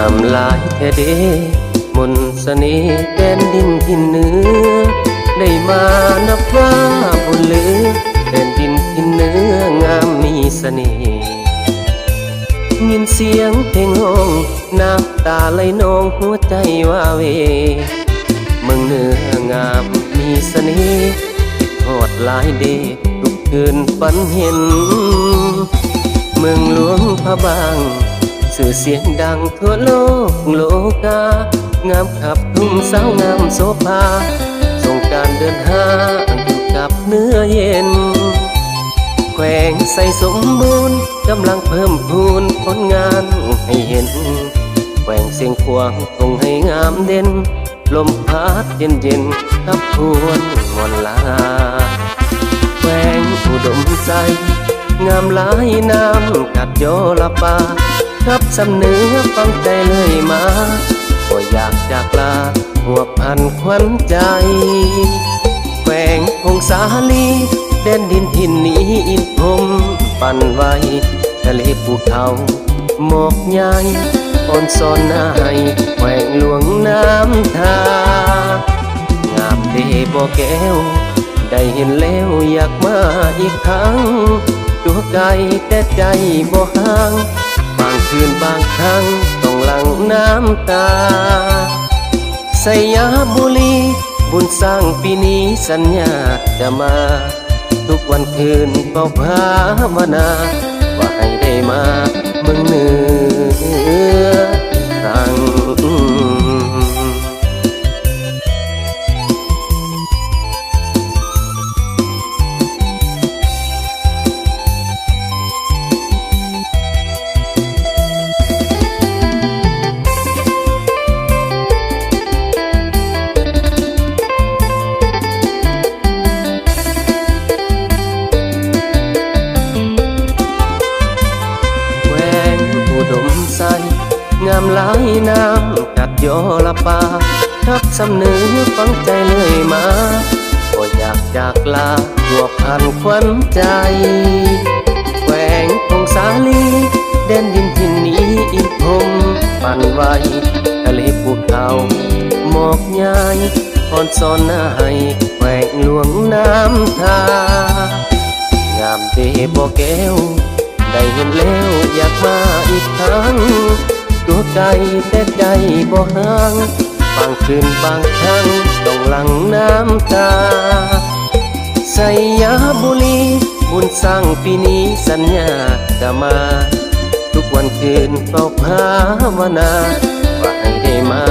ามหลายแค่เดมนเสน่ห์แดนดินที่เหนือได้มานับว่าบุญเหลือแดนดินที่เหนืองามมีเสน่ห์ยินเสียงเพลงห้องน้ำตาไหลนองหัวใจว่าเวเมืองเหนืองามมีเสน่ห์ทอดหลายเดทุกคืนฝันเห็น เมืองหลวงพระบาง สื่อเสียงดังทั่วโลกโลกา งามขับทุ่งสาวงามโสภาส่งการเดินหาอยู่กับเนื้อเย็น แขวงใส่สมบูรณ์กำลังเพิ่มพูนผลงานให้เห็น แขวงเสียงควางคงให้งามเด่น ลมพัดเย็นเย็นๆกับพวนมวนลา แขวงอุดมใจงามหลายน้ำกัดโยละปา รับสำเนื้อฟังใจเลยมาก็อยากจากลาหัวพันควันใจแขวงพงสาลีแดนดินทินนี้อินพรมปั่นไว้ทะเลภูเขาหมอกใหญ่อ่อนซอนนายแขวงหลวงน้ำทางามเดบ่แก้ว ได้เห็นแล้วอยากมาอีกครั้งตัวไกลแต่ใจบ่ห่างางคืนบางครั้งต้องหลังน้ำตา สยามบุรีบุญสร้างปีนี้สัญญาจะมา ทุกวันคืนเป้าภาวนาว่าให้ได้มาเมืองเหนือ ดมใสงามหลายน้ำกัดยอละปาทับสำเนือฟังใจเลยมาก็อยากจากลาหัวพันควันใจแหวงพงสาลีแดนดินที่นี้อินพรมปั่นไว้ทะเลภูเขาหมอกใหญ่อ่อนซอนนายแหวงหลวงน้ำทางามเดบ่แก้ว ได้เห็นแล้วอยากมา ใจแต่ใจบ่ห่างบางคืนบางครั้งต้องหลังน้ำตาสยาบุรีบุญสร้างปีนี้สัญญาจะมา ทุกวันคืนเฝ้าภาวนาว่าให้ได้มา